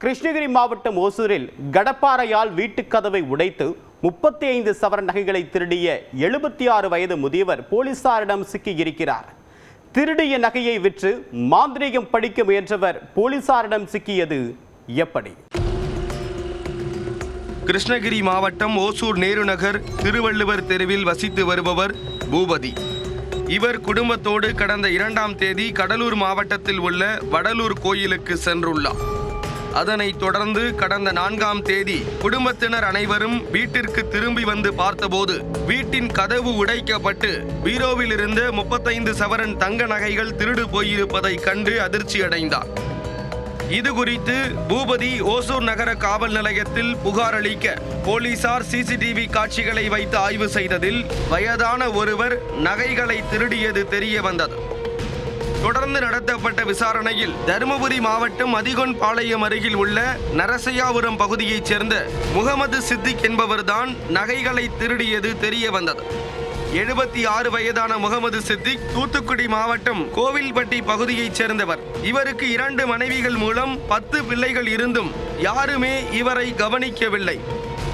கிருஷ்ணகிரி மாவட்டம் ஓசூரில் கடப்பாறையால் வீட்டுக் கதவை உடைத்து முப்பத்தி ஐந்து சவர நகைகளை திருடிய எழுபத்தி ஆறு வயது முதியவர் போலீசாரிடம் சிக்கியிருக்கிறார் திருடிய நகையை விற்று மாந்திரீகம் படிக்க முயன்றவர் போலீசாரிடம் சிக்கியது எப்படி? கிருஷ்ணகிரி மாவட்டம் ஓசூர் நேரு நகர் திருவள்ளுவர் தெருவில் வசித்து வருபவர் பூபதி. இவர் குடும்பத்தோடு கடந்த இரண்டாம் தேதி கடலூர் மாவட்டத்தில் உள்ள வடலூர் கோயிலுக்கு சென்றுள்ளார். அதனைத் தொடர்ந்து கடந்த நான்காம் தேதி குடும்பத்தினர் அனைவரும் வீட்டிற்கு திரும்பி வந்து பார்த்தபோது வீட்டின் கதவு உடைக்கப்பட்டு பீரோவில் இருந்து முப்பத்தைந்து சவரன் தங்க நகைகள் திருடு போயிருப்பதைக் கண்டு அதிர்ச்சியடைந்தார் இது குறித்து பூபதி ஓசூர் நகர காவல் நிலையத்தில் புகார் அளிக்க போலீசார் சிசிடிவி காட்சிகளை வைத்து ஆய்வு செய்ததில் வயதான ஒருவர் நகைகளை திருடியது தெரிய வந்தது. தொடர்ந்து நடத்தப்பட்ட விசாரணையில் தருமபுரி மாவட்டம் அதிகொன்பாளையம் அருகில் உள்ள நரசையாபுரம் பகுதியைச் சேர்ந்த முகமது சித்திக் என்பவர்தான் நகைகளை திருடியது தெரிய வந்தது. எழுபத்தி ஆறு வயதான முகமது சித்திக் தூத்துக்குடி மாவட்டம் கோவில்பட்டி பகுதியைச் சேர்ந்தவர். இவருக்கு இரண்டு மனைவிகள் மூலம் பத்து பிள்ளைகள் இருந்தும் யாருமே இவரை கவனிக்கவில்லை.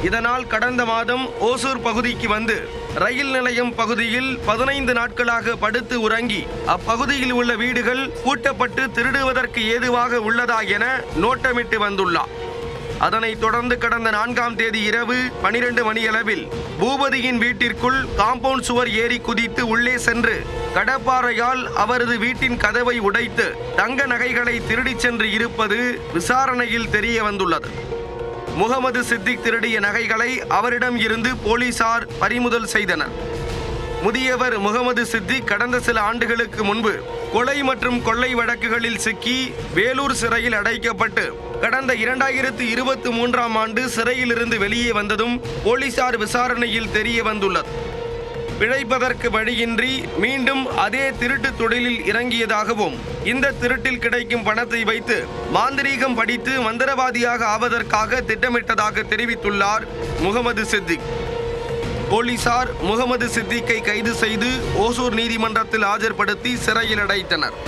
இதனால் கடந்த மாதம் ஓசூர் பகுதிக்கு வந்து ரயில் நிலையம் பகுதியில் பதினைந்து நாட்களாக படுத்து உறங்கி அப்பகுதியில் உள்ள வீடுகள் பூட்டப்பட்டு திருடுவதற்கு ஏதுவாக உள்ளதா என நோட்டமிட்டு வந்துள்ளார். அதனைத் தொடர்ந்து கடந்த நான்காம் தேதி இரவு பனிரெண்டு மணியளவில் பூபதியின் வீட்டிற்குள் காம்பவுண்ட் சுவர் ஏறி குதித்து உள்ளே சென்று கடப்பாறையால் அவரது வீட்டின் கதவை உடைத்து தங்க நகைகளை திருடிச் சென்று இருப்பது விசாரணையில் தெரிய வந்துள்ளது. முகமது சித்திக் திருடிய நகைகளை அவரிடம் இருந்து போலீசார் பறிமுதல் செய்தனர். முதியவர் முகமது சித்திக் கடந்த சில ஆண்டுகளுக்கு முன்பு கொலை மற்றும் கொள்ளை வழக்குகளில் சிக்கி வேலூர் சிறையில் அடைக்கப்பட்டு கடந்த இரண்டாயிரத்து இருபத்தி மூன்றாம் ஆண்டு சிறையிலிருந்து வெளியே வந்ததும் போலீசார் விசாரணையில் தெரிய வந்துள்ளது. பிழைப்பதற்கு வழியின்றி மீண்டும் அதே திருட்டு தொழிலில் இறங்கியதாகவும் இந்த திருட்டில் கிடைக்கும் பணத்தை வைத்து மாந்திரீகம் படித்து மந்திரவாதியாக ஆவதற்காக திட்டமிட்டதாக தெரிவித்துள்ளார் முகமது சித்திக். போலீசார் முகமது சித்திக்கை கைது செய்து ஓசூர் நீதிமன்றத்தில் ஆஜர்படுத்தி சிறையில் அடைத்தனர்.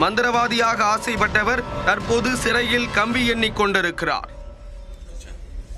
மந்திரவாதியாக ஆசைப்பட்டவர் தற்போது சிறையில் கம்பி எண்ணிக் கொண்டிருக்கிறார்.